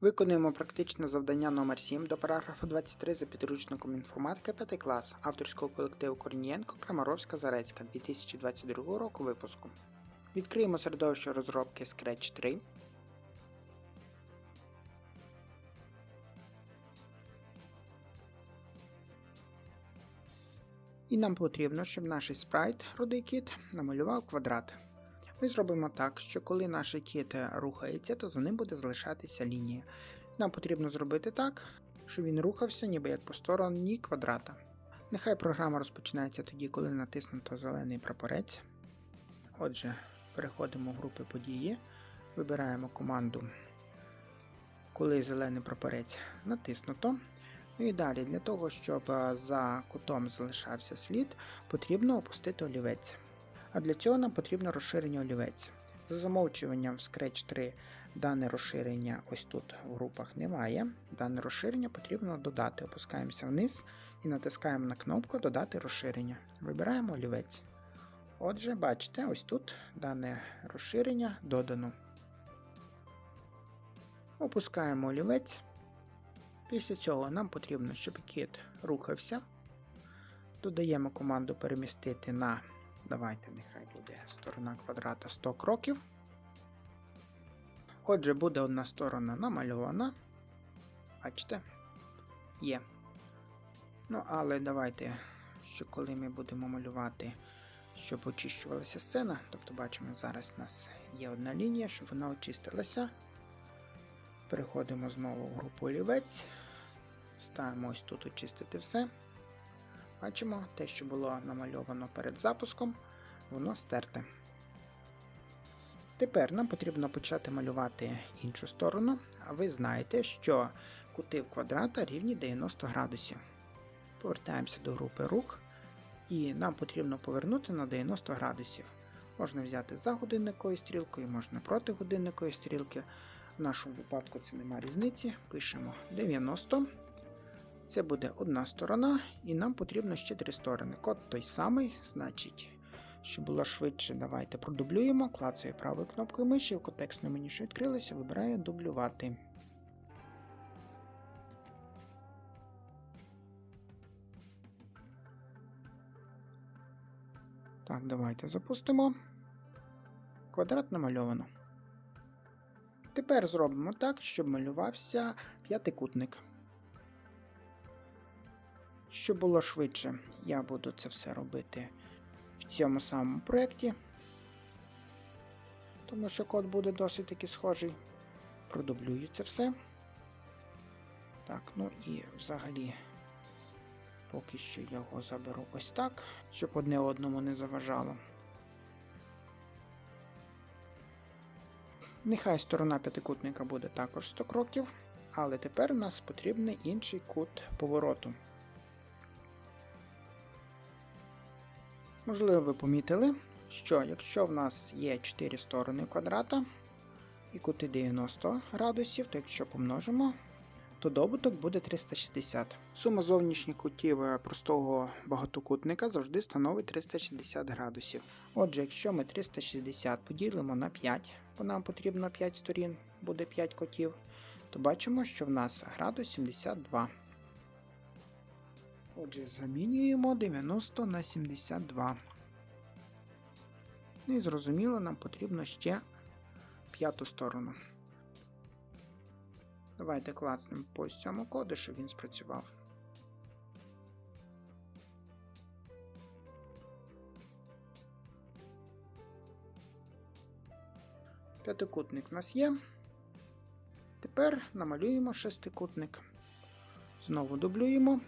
Виконуємо практичне завдання номер 7 до параграфу 23 за підручником інформатика 5 клас авторського колективу Корнієнко Крамаровська Зарецька 2022 року випуску. Відкриємо середовище розробки Scratch 3. І нам потрібно, щоб наш спрайт, рудий кіт, намалював квадрат. Ми зробимо так, що коли наш кіт рухається, то за ним буде залишатися лінія. Нам потрібно зробити так, щоб він рухався ніби як по стороні квадрата. Нехай програма розпочинається тоді, коли натиснуто зелений прапорець. Отже, переходимо в групи події, вибираємо команду, коли зелений прапорець натиснуто. Ну і далі, для того, щоб е, за кутом залишався слід, потрібно опустити олівець. А для цього нам потрібно розширення олівець. За замовчуванням в Scratch 3 дане розширення ось тут в групах немає. Дане розширення потрібно додати. Опускаємося вниз і натискаємо на кнопку Додати розширення. Вибираємо олівець. Отже, бачите, ось тут дане розширення додано. Опускаємо олівець. Після цього нам потрібно, щоб кіт рухався. Додаємо команду перемістити на, давайте, нехай буде сторона квадрата 100 кроків. Отже, буде одна сторона намальована. Бачите? Є. Ну, але давайте, що коли ми будемо малювати, щоб очищувалася сцена, тобто бачимо, зараз у нас є одна лінія, щоб вона очистилася. Переходимо знову в групу олівець. Ставимо ось тут очистити все. Бачимо, те, що було намальовано перед запуском, воно стерте. Тепер нам потрібно почати малювати іншу сторону, а ви знаєте, що кути в квадрата рівні 90 градусів. Повертаємося до групи рух, і нам потрібно повернути на 90 градусів. Можна взяти за годинниковою стрілкою, можна проти годинникової стрілки. В нашому випадку це немає різниці. Пишемо 90. Це буде одна сторона, і нам потрібно ще три сторони. Код той самий, значить, щоб було швидше, давайте продублюємо. Клацаю правою кнопкою миші, в контекстному меню, що відкрилося, вибираю дублювати. Так, давайте запустимо. Квадрат намальовано. Тепер зробимо так, щоб малювався п'ятикутник. Щоб було швидше, я буду це все робити в цьому самому проєкті, тому що код буде досить таки схожий. Продублюю це все. Так, ну і взагалі, поки що його заберу ось так, щоб одне одному не заважало. Нехай сторона п'ятикутника буде також 100 кроків, але тепер у нас потрібний інший кут повороту. Можливо, ви помітили, що якщо в нас є 4 сторони квадрата і кути 90 градусів, то якщо помножимо, то добуток буде 360. Сума зовнішніх кутів е, простого багатокутника завжди становить 360 градусів. Отже, якщо ми 360 поділимо на 5, бо нам потрібно 5 сторін, буде 5 котів, то бачимо, що в нас градус 72. Отже, замінюємо 90 на 72. Ну і зрозуміло, нам потрібно ще п'яту сторону. Давайте клацнемо по цьому коду, щоб він спрацював. П'ятикутник в нас є. Тепер намалюємо шестикутник. Знову дублюємо.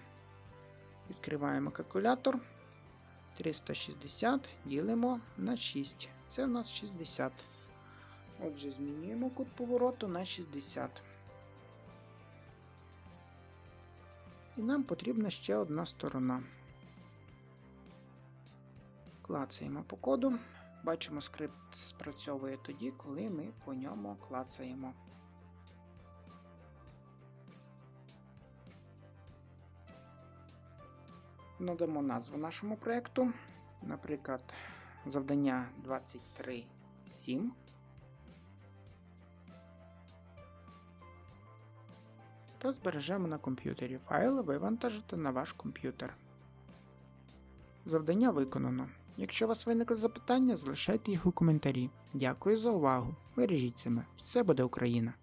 Відкриваємо калькулятор. 360 ділимо на 6. Це у нас 60. Отже, змінюємо кут повороту на 60. І нам потрібна ще одна сторона. Клацаємо по коду. Бачимо, скрипт спрацьовує тоді, коли ми по ньому клацаємо. Надамо назву нашому проєкту. Наприклад, завдання 23.7. та збережемо на комп'ютері. Файли вивантажити на ваш комп'ютер. Завдання виконано. Якщо у вас виникли запитання, залишайте їх у коментарі. Дякую за увагу. Бережіть себе. Все буде Україна!